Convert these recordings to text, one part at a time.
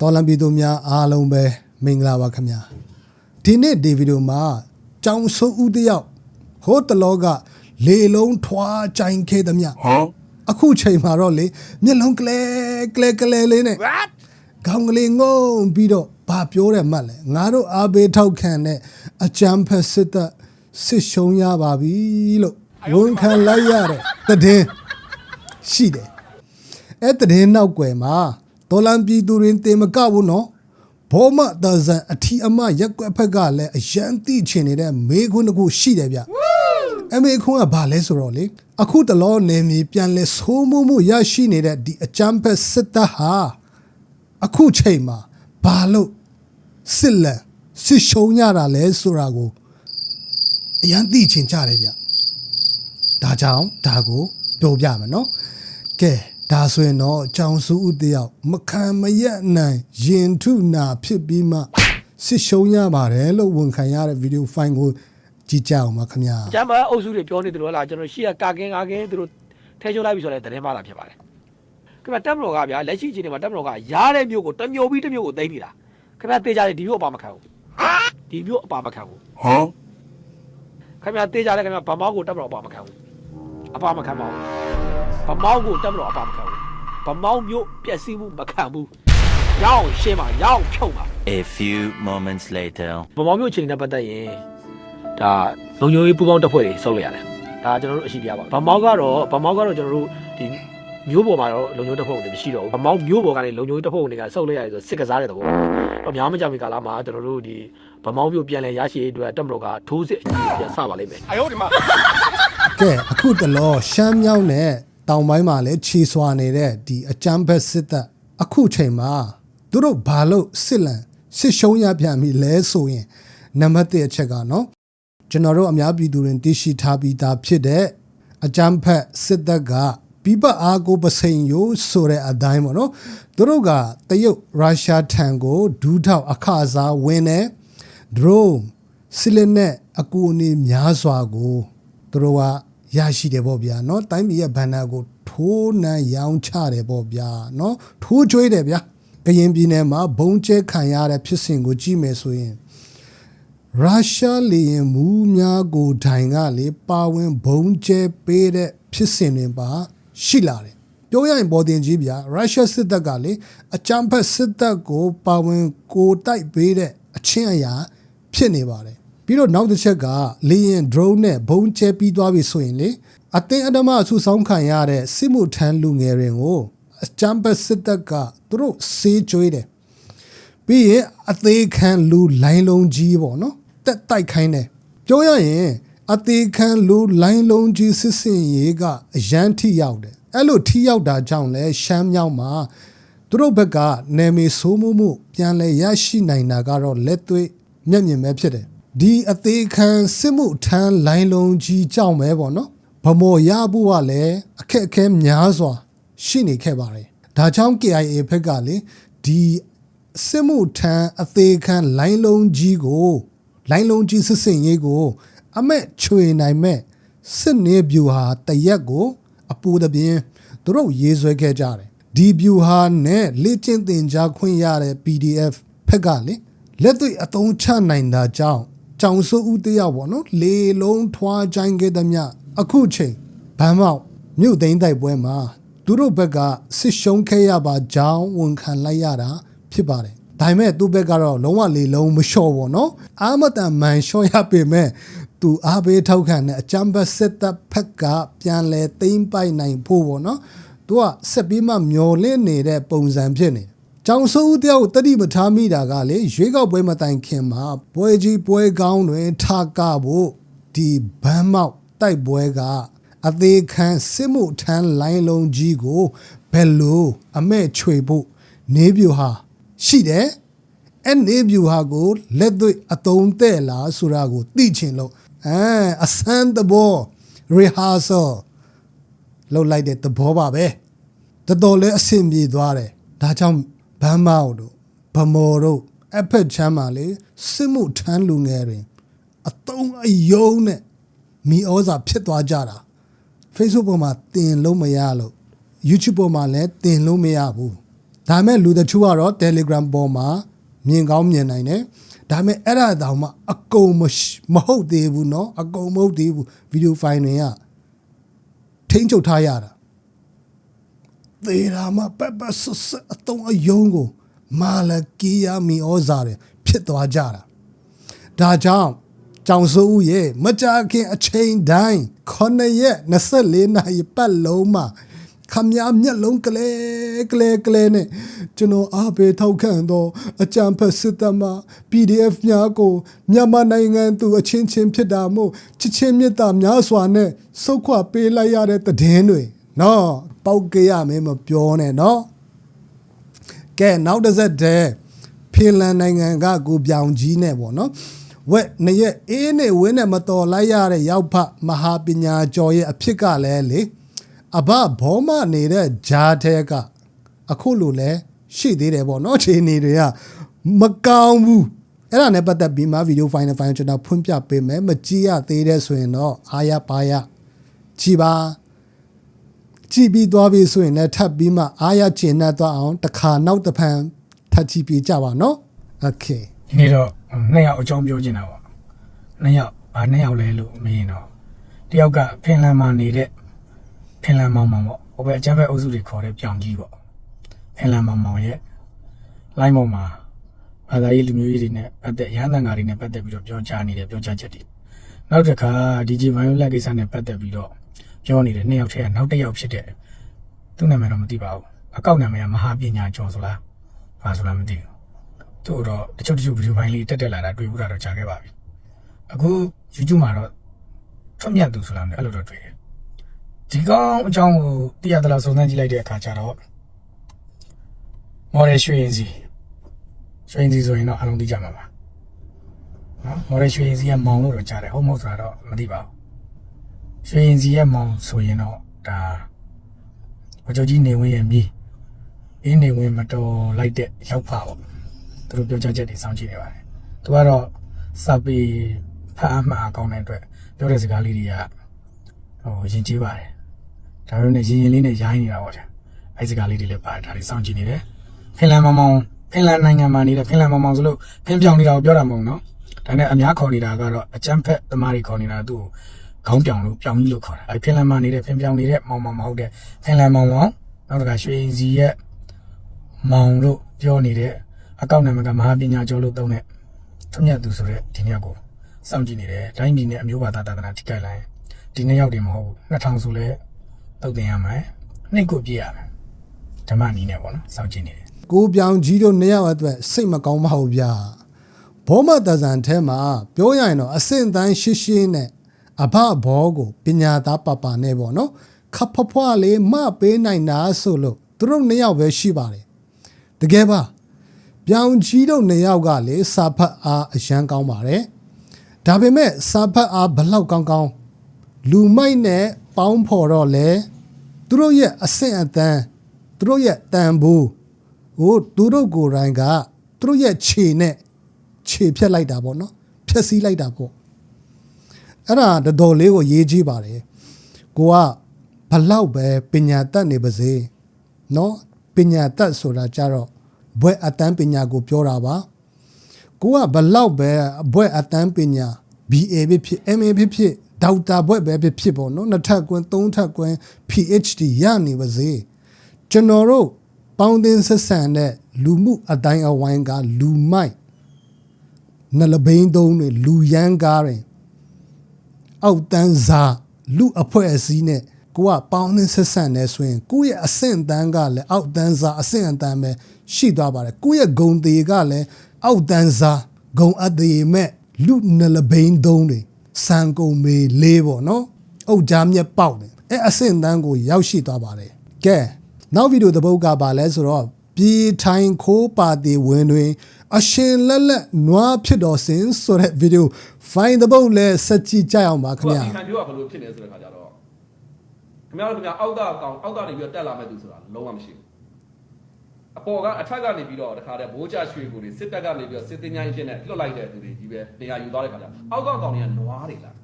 တော်လံပြည်သူများအားလုံးပဲမင်္ဂလာပါခင်ဗျာဒီနေ့ဒီဗီဒီယိုမှာကြောင်ဆိုးဦးတယောက်ဟိုတလောကလေလုံးထွားကြိုင်ခဲ့သည်မြအခုချိန်မှာတော့လေမျက်လုံးကလဲကလဲကလဲလေးနဲ့ What? ခေါင်းကလေးငုံပြီးတော့ဘာပြောတယ်မှတ်လဲငါတို့အားပေးထောက်ခံတဲ့အကြမ်းဖက်စစ်တပ်စစ်ရှုံးရပါပြီလို့ဝန်ခံလိုက်ရတဲ့တည်င်းရှိတယ်အဲ့တည်င်းနောက်ွယ်မှာ ဒေါ်လန်ပြည်သူရင်တင်မကဘူးနော်ဘောမတဇန်အထီအမရက်ကွက်ဖက်ကလည်းအရန်တိချင်နေတဲ့မေခွန်းတစ်ခုရှိတယ်ဗျအမေခွန်းကဘာလဲဆိုတော့လေအခုတလောနေမီပြန်လဲဆိုးမှုမှုရရှိနေတဲ့ဒီအကြမ်းဖက်စစ်တပ်ဟာအခုချိန်မှာဘာလို့စစ်လန်စစ်ရှုံးရတာလဲဆိုတာကိုအရန်သိချင်ကြတယ်ဗျဒါကြောင့်ဒါကိုပြောပြမယ်နော်ကဲ ဒါဆိုရင်တော့ကြောင်စုဥတယောက်မခံမရက်နိုင်ရင်ထုနာဖြစ်ပြီးမှစစ်ရှုံးရပါတယ်လို့ဝန်ခံရတဲ့ဗီဒီယိုဖိုင်ကိုကြည့်ကြအောင်ပါခင်ဗျာကျမ်းမာအုပ်စုတွေပြောနေတယ်လို့လားကျွန်တော်ရှေ့ကကာကင်းကာကင်းသူတို့ထဲချုံလိုက်ပြီဆိုတော့သတင်းမှလာဖြစ်ပါတယ်ခင်ဗျတက်မတော်ကဗျာလက်ရှိအချိန်မှာတက်မတော်ကရားတဲ့မျိုးကိုတစ်မျိုးပြီးတစ်မျိုးကိုသိမ့်နေတာခင်ဗျတေးကြတယ်ဒီမျိုးအပါမခံဘူးဒီမျိုးအပါမခံဘူး Huh? ခင်ဗျတေးကြတယ်ခင်ဗျဗမောက်ကိုတက်မတော်အပါမခံဘူးအပါမခံပါဘူး ဗမောင်းကိုတက်မလို့အပါမခံဘူးဗမောင်းမျိုးပျက်စီးမှုမခံဘူးရအောင်ရှင်းပါရအောင်ဖြုတ်ပါ A few moments later ဗမောင်းမျိုးအခြေအနေနဲ့ပတ်သက်ရင်ဒါလုံခြုံရေးပူးပေါင်းတပ်ဖွဲ့တွေဆုတ်လိုက်ရတယ်ဒါကျွန်တော်တို့အရှိတရားပါဗမောင်းကတော့ဗမောင်းကတော့ကျွန်တော်တို့ဒီမျိုးပေါ်မှာတော့လုံခြုံတပ်ဖွဲ့ဝင်တွေမရှိတော့ဘူးဗမောင်းမျိုးပေါ်ကနေလုံခြုံတပ်ဖွဲ့ဝင်တွေကဆုတ်လိုက်ရတယ်ဆိုစစ်ကစားတဲ့သဘောတော့များမကြမီကာလမှာကျွန်တော်တို့ဒီဗမောင်းမျိုးပြန်လဲရရှိအတွက်တက်မတော်ကထိုးစစ်အကြီးပြန်ဆပါလိမ့်မယ်အယောဒီမှာကဲအခုတလောရှမ်းမြောင်းနဲ့ တောင်ပိုင်းမှာလည်းခြေစွာနေတဲ့ဒီအကြမ်းဖက်စစ်တပ်အခုချိန်မှာသူတို့ဘာလို့စစ်လန်စစ်ရှုံးရပြန်ပြီလဲဆိုရင်နံပါတ်1အချက်ကနော်ကျွန်တော်တို့အများပြည်သူတွေသိရှိထားပြီးသားဖြစ်တဲ့အကြမ်းဖက်စစ်တပ်ကပြပအားကိုပစိန်ယိုဆိုတဲ့အတိုင်းပေါ့နော်သူတို့ကတရုတ်ရုရှားထံကိုဒူးထောက်အခါစားဝင်တယ် drone စစ်လက်နဲ့အကူအညီများစွာကိုသူတို့က ရရှိတယ်ပေါ့ဗျာเนาะတိုင်းပြည်ရဲ့ဘဏ္ဍာကိုထိုးနှံရောင်းချတယ်ပေါ့ဗျာเนาะထိုးကျွေးတယ်ဗျာကရင်ပြည်နယ်မှာဘုံကျဲခံရတဲ့ဖြစ်စဉ်ကိုကြည့်မယ်ဆိုရင်ရုရှားလေရင်မူးများကိုဒိုင်ကလေပါဝင်ဘုံကျဲပေးတဲ့ဖြစ်စဉ်တွေပါရှိလာတယ်ပြောရရင်ပေါ်တင်ကြီးဗျာရုရှားစစ်တပ်ကလေအကြမ်းဖက်စစ်တပ်ကိုပါဝင်ကိုတိုက်ပေးတဲ့အချင်းအရာဖြစ်နေပါတယ် ပြီးတော့နောက်တစ်ချက်ကလေရင် drone နဲ့ဘုံကျဲပြီးသွားပြီဆိုရင်လေအသင်းအဓမ္မအဆူဆောင်းခံရတဲ့စစ်မှုထမ်းလူငယ်တွေကိုအကြမ်းဖက်စစ်တပ်ကသူတို့စေးကြွေးတယ်ပြီးရင်အသေးခံလူလိုင်းလုံးကြီးပေါ့နော်တက်တိုက်ခိုင်းတယ်ပြောရရင်အသေးခံလူလိုင်းလုံးကြီးစစ်စင်ရေးကအရန်ထိရောက်တယ်အဲ့လိုထိရောက်တာကြောင့်လဲရှမ်းမြောက်မှာသူတို့ဘက်ကနယ်မြေဆိုးမှုမှုပြန်လဲရရှိနိုင်တာကတော့လက်တွေ့မျက်မြင်ပဲဖြစ်တယ် ဒီအသေးခံစစ်မှုထမ်းလိုင်းလုံးကြီးကြောင့်ပဲပေါ့နော်ဗမော်ရဖို့ကလည်းအခက်အခဲများစွာ ရှိနေခဲ့ပါတယ်ဒါကြောင့် KIA ဘက်ကလေဒီစစ်မှုထမ်းအသေးခံလိုင်းလုံးကြီးကိုလိုင်းလုံးကြီးစစ်စင်ရေးကို အမက်ချွေနိုင်မဲ့စစ်နေဗျူဟာတရက်ကို အပူတပြင်းသူတို့ရေးဆွဲခဲ့ကြတယ်ဒီဗျူဟာနဲ့လေ့ကျင့်သင်ကြားခွင့်ရတဲ့ PDF ဖက်ကလေလက်တွေ့အသုံးချနိုင်တာကြောင့် ကြောင်စိုးဦးတယောက်ပေါ့နော်လေလုံးထွားချိုင်းခဲ့သည်မြအခုချိန်ဘမ်းမောက်မြို့သိမ်းတိုက်ပွဲမှာသူတို့ဘက်ကစစ်ရှုံးခဲ့ရပါကြောင်းဝန်ခံလိုက်ရတာဖြစ်ပါတယ်ဒါပေမဲ့သူ့ဘက်ကတော့လုံးဝလေလုံးမလျှော့ဘောနော်အာမတန်မန်လျှော့ရပေမဲ့သူအားပေးထောက်ခံတဲ့အချမ်းဘတ်စစ်တပ်ဖက်ကပြန်လဲသိမ့်ပိုက်နိုင်ဖို့ပေါ့နော်သူကဆက်ပြီးမှမျောလင့်နေတဲ့ပုံစံဖြစ်နေတယ် ကျောင်းစိုးဦးတယောက်တတိမထားမိတာကလေရွေးကောက်ပွဲမတိုင်ခင်မှာပွဲကြီးပွဲကောင်းတွင်ထားကဖို့ဒီဘမ်းမောက်တိုက်ပွဲကအသေးခံစစ်မှုထမ်းလိုင်းလုံးကြီးကိုဘယ်လိုအမဲ့ချွေဖို့နေပြူဟာရှိတယ်အဲ့နေပြူဟာကိုလက်တွေ့အတုံးတဲ့လားဆိုတာကိုသိချင်လို့အဲအစမ်းတဘော rehearsal လောက်လိုက်တဲ့သဘောပါပဲတော်တော်လေးအဆင်ပြေသွားတယ်ဒါကြောင့် ဘမ်းမောက်တို့ဗမော်တို့အဖက်ချမ်းပါလေစစ်မှုထမ်းလူငယ်တွေအတုံးအယုံနဲ့မိဩဇာဖြစ်သွားကြတာ Facebook ပေါ်မှာတင်လို့မရလို့ YouTube ပေါ်မှာလည်းတင်လို့မရဘူး ဒါပေမဲ့လူတချို့ကတော့ Telegram ပေါ်မှာမြင်ကောင်းမြင်နိုင်တယ်ဒါပေမဲ့အဲ့ဒါတောင်မှအကုန်မရှိမဟုတ်သေးဘူးเนาะအကုန်မဟုတ်သေးဘူးဗီဒီယိုဖိုင်တွေကထိန်းချုပ်ထားရတာ သေရာမပက်ပက်ဆတ်ဆတ်အတုံးအယုံကို မာလကီယာမီဩဇာတွေဖြစ်သွားကြတာဒါကြောင့်ကြောင်စိုးဦးရဲ့မကြခင်အချိန်တိုင်း9ရက်24နာရီပတ်လုံးမှာခမရမျက်လုံးကလဲကလဲကလဲနဲ့ကျွန်တော်အားပေးထောက်ခံတော့အကြံဖက်စစ်တပ်မှ PDF များကိုမြန်မာနိုင်ငံသူအချင်းချင်းဖြစ်တာမို့ချစ်ချင်းမြတ်တာများစွာနဲ့စုတ်ခွပေးလိုက်ရတဲ့တည်င်းတွေ နော်ပောက်ကြရမယ်မပြောနဲ့နော်ကဲနောက်တစ်ဆက်တည်းဖင်လန်နိုင်ငံကကိုပြောင်ကြီးနဲ့ပေါ့နော်ဝက်နှစ်ရက်အေးနဲ့ဝင်းနဲ့မတော်လိုက်ရတဲ့ရောက်ဖမဟာပညာကျော်ရဲ့အဖြစ်ကလည်းလေအဘဘောမနေတဲ့ဂျားတဲ့ကအခုလိုလဲရှိသေးတယ်ပေါ့နော်ခြေအနေတွေကမကောင်းဘူးအဲ့ဒါနဲ့ပတ်သက်ပြီးမှဗီဒီယိုဖိုင်နဲ့ဖိုင်ကျွန်တော်ဖွင့်ပြပေးမယ်မကြည့်ရသေးတဲ့ဆိုရင်တော့အားရပါရကြည်ပါ ကြည့်ပြီးသွားပြီဆိုရင်လည်းထပ်ပြီးမှအားရကျင်တတ်သွားအောင်တစ်ခါနောက်တစ်ဖန်ထပ်ကြည့်ပြကြပါနော်โอเค ဒီနေ့တော့နှစ်ယောက်အကြောင်းပြောချင်တာပေါ့နှစ်ယောက်ဘာနှစ်ယောက်လဲလို့မင်းတော့တယောက်ကဖင်လန်မှာနေတဲ့ဖင်လန်မောင်မောင်ပေါ့ဟိုဘက်အချမ်းဘက်အုပ်စုတွေခေါ်တဲ့ပြောင်ကြီးပေါ့ဖင်လန်မောင်မောင်ရဲ့လိုင်းပေါ်မှာဘာသာရေးလူမျိုးရေးတွေနဲ့ပတ်သက်ရဟန်းသံဃာတွေနဲ့ပတ်သက်ပြီးတော့ပြောကြားနေတဲ့ပြောကြားချက်တွေနောက်တစ်ခါ DJ Violet ကိစ္စနဲ့ပတ်သက်ပြီးတော့ ပြောနေတဲ့နှစ်ယောက်ထဲကနောက်တစ်ယောက်ဖြစ်တဲ့သူ့နာမည်တော့မသိပါဘူးအကောက်နာမည်ကမဟာပညာကျော်ဆိုလားဘာဆိုလားမသိဘူးသူ့တော့တချို့တချို့ဗီဒီယိုဖိုင်လေးတက်တက်လာတာတွေ့ဘူးတာတော့ကြားခဲ့ပါပြီအခု YouTube မှာတော့ထွတ်မြတ်သူဆိုတာလည်းအဲ့လိုတော့တွေ့တယ်ဒီကောင်အကြောင်းကိုသိရသလားစုံစမ်းကြည့်လိုက်တဲ့အခါကျတော့မော်ရယ်ရွှေရင်စီရွှေရင်စီဆိုရင်တော့အလုံးသိကြမှာပါနော်မော်ရယ်ရွှေရင်စီကမောင်လို့တော့ကြားတယ်ဟုတ်မဟုတ်ဆိုတာတော့မသိပါဘူး ရွှေရင်စီရဲ့မောင်ဆိုရင်တော့ဒါဘကျော်ကြီးနေဝင်းရဲ့မြေအင်းနေဝင်းမတော်လိုက်တဲ့ရောက်ဖပါပေါ့သူတို့ပြောကြချက်တွေစောင့်ကြည့်နေပါတယ်။သူကတော့စာပေဖတ်အမှအကောင်းတဲ့အတွက်ပြောတဲ့စကားလေးတွေကဟိုယဉ်ကျေးပါတယ်။ဒါပေမဲ့ရင်ရင်လေးနဲ့ရိုင်းနေတာပေါ့ဗျာ။အဲဒီစကားလေးတွေလည်းပါတယ်ဒါတွေစောင့်ကြည့်နေတယ်။ဖင်လန်မောင်မောင်ဖင်လန်နိုင်ငံမှာနေတဲ့ဖင်လန်မောင်မောင်ဆိုလို့ဖင်ပြောင်နေတာကိုပြောတာမဟုတ်နော်။ဒါနဲ့အများခေါ်နေတာကတော့အကျန်းဖက်သမားတွေခေါ်နေတာသူ့ကို ခေါင်းပြောင်လို့ပြောင်ကြီးလို့ခေါ်တာ။အဲဒီဖင်လန်မှာနေတဲ့ဖင်ပြောင်နေတဲ့မောင်မောင်မဟုတ်တဲ့ဖင်လန်မောင်မောင်နောက်တစ်ခါရွှေရင်စီရဲ့မောင်လို့ပြောနေတဲ့အကောင့်နာမည်ကမဟာပညာကျော်လို့သုံးတဲ့ထွမြတ်သူဆိုတဲ့ဒီနှစ်ယောက်ကိုစောင့်ကြည့်နေတယ်တိုင်းပြည်နဲ့အမျိုးဘာသာသာသနာထိခိုက်လာရင်ဒီနှစ်ယောက်တွေမဟုတ်ဘူး2000ဆိုလဲတုတ်တင်ရမယ်နှိတ်ကိုပြည့်ရမယ်ဓမ္မနီးနဲ့ပေါ့နော်စောင့်ကြည့်နေတယ်ကိုပြောင်ကြီးတို့နှစ်ယောက်အတွက်စိတ်မကောင်းပါဘူးဗျာဘောမတဇန်ထဲမှာပြောရရင်တော့အစင့်တန်းရှင်းရှင်းနဲ့ အဘဘောကိုပညာသားပပနဲ့ပေါ့နော်ခပ်ဖွားဖွားလေးမပေးနိုင်တာဆိုလို့သူတို့နှစ်ယောက်ပဲရှိပါတယ်တကယ်ပါပြောင်ကြီးတို့နှစ်ယောက်ကလေစာဖတ်အားအရန်ကောင်းပါတယ်ဒါပေမဲ့စာဖတ်အားဘလောက်ကောင်းကောင်းလူမိုက်နဲ့ပေါင်းဖော်တော့လေသူတို့ရဲ့အဆင့်အတန်းသူတို့ရဲ့တန်ဖိုးဟိုသူတို့ကိုယ်တိုင်ကသူတို့ရဲ့ခြေနဲ့ခြေဖြတ်လိုက်တာပေါ့နော်ဖြတ်စည်းလိုက်တာပေါ့ အဲ့ဒါတော်တော်လေးကိုရေးကြည့်ပါတယ်ကိုကဘလောက်ပဲပညာတတ်နေပါစေနော်ပညာတတ်ဆိုတာကြတော့ဘွဲ့အတန်းပညာကိုပြောတာပါကိုကဘလောက်ပဲဘွဲ့အတန်းပညာ BA ဖြစ်ဖြစ် MA ဖြစ်ဖြစ်ဒေါက်တာဘွဲ့ပဲဖြစ်ဖြစ်ပေါ့နော်နှစ်ထပ်ကွင်းသုံးထပ်ကွင်း PhD ရနေပါစေကျွန်တော်တို့ပေါင်းတင်ဆက်ဆံတဲ့လူမှုအတိုင်းအဝိုင်းကလူမိုက်နလဘိန်းသုံးတွေလူရန်ကားတွေ အောက်တန်းစားလူအဖွဲ့အစည်းနဲ့ကိုကပေါင်းတင်ဆက်ဆံနေဆိုရင်ကိုယ့်ရဲ့အဆင့်တန်းကလည်းအောက်တန်းစားအဆင့်အတန်းပဲရှိသွားပါတယ်ကိုယ့်ရဲ့ဂုံသေးကလည်းအောက်တန်းစားဂုံအသေးမဲ့လူနလဘိန်းသုံးတွေစံကုန်မေလေးပေါ့နော်အုတ်ကြားမြက်ပေါက်တယ်အဲအဆင့်တန်းကိုရောက်ရှိသွားပါတယ်ကဲနောက်ဗီဒီယိုတစ်ပုဒ်ကပါလဲဆိုတော့ပြည်ထိုင်ခိုးပါတီဝင်တွင် အရှင်လက်လက်နွားဖြစ်တော်စင်ဆိုတဲ့ဗီဒီယို find the boat လဲစက်ကြည့်ကြရအောင်ပါခင်ခုဗျာဒီခံပြောကဘယ်လိုဖြစ်နေဆိုတဲ့ခါကျတော့ခင်ဗျားတို့ခင်ဗျာအောက်ကအကောင်အောက်ကနေပြီးတော့တက်လာမဲ့သူဆိုတာလုံးဝမရှိဘူးအပေါ်ကအထက်ကနေပြီးတော့တခါတည်းဘိုးချရွှေကိုတွေစစ်တပ်ကနေပြီးတော့စစ်တင်ញိုင်းဖြစ်နေလွတ်လိုက်တဲ့သူတွေကြီးပဲနေရာယူသွားတဲ့ခါကျအောက်ကအကောင်တွေကနွားတွေလား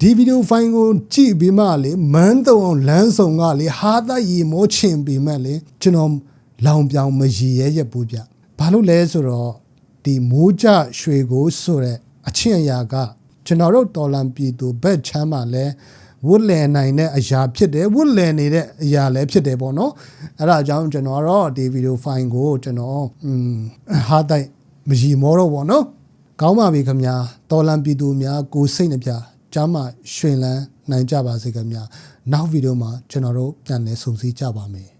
ဒီဗီဒီယို file ကိုကြည့်ပြီးမှလေမန်းတုံအောင်လမ်းဆောင်ကလေဟာသရီမောချင်ပြီးမှလေကျွန်တော်လောင်ပြောင်မရည်ရဲရက်ဘူးဗျ ဘာလို့လဲဆိုတော့ဒီမိုးကြရွှေကိုဆိုတဲ့အချင်းအရာကကျွန်တော်တို့တော်လန်ပြည်သူဘက်ချမ်းမှာလဲဝတ်လည်နိုင်တဲ့အရာဖြစ်တယ်ဝတ်လည်နေတဲ့အရာလည်းဖြစ်တယ်ပေါ့နော်အဲ့ဒါကြောင့်ကျွန်တော်တော့ဒီဗီဒီယိုဖိုင်ကိုကျွန်တော်อืมဟာတိုက်မရည်မောတော့ပေါ့နော်ကောင်းပါပြီခင်ဗျာတော်လန်ပြည်သူများကိုစိတ်နှပြကျမ်းမာရွှင်လန်းနိုင်ကြပါစေခင်ဗျာနောက်ဗီဒီယိုမှာကျွန်တော်တို့ပြန်လည်ဆုံစည်းကြပါမယ်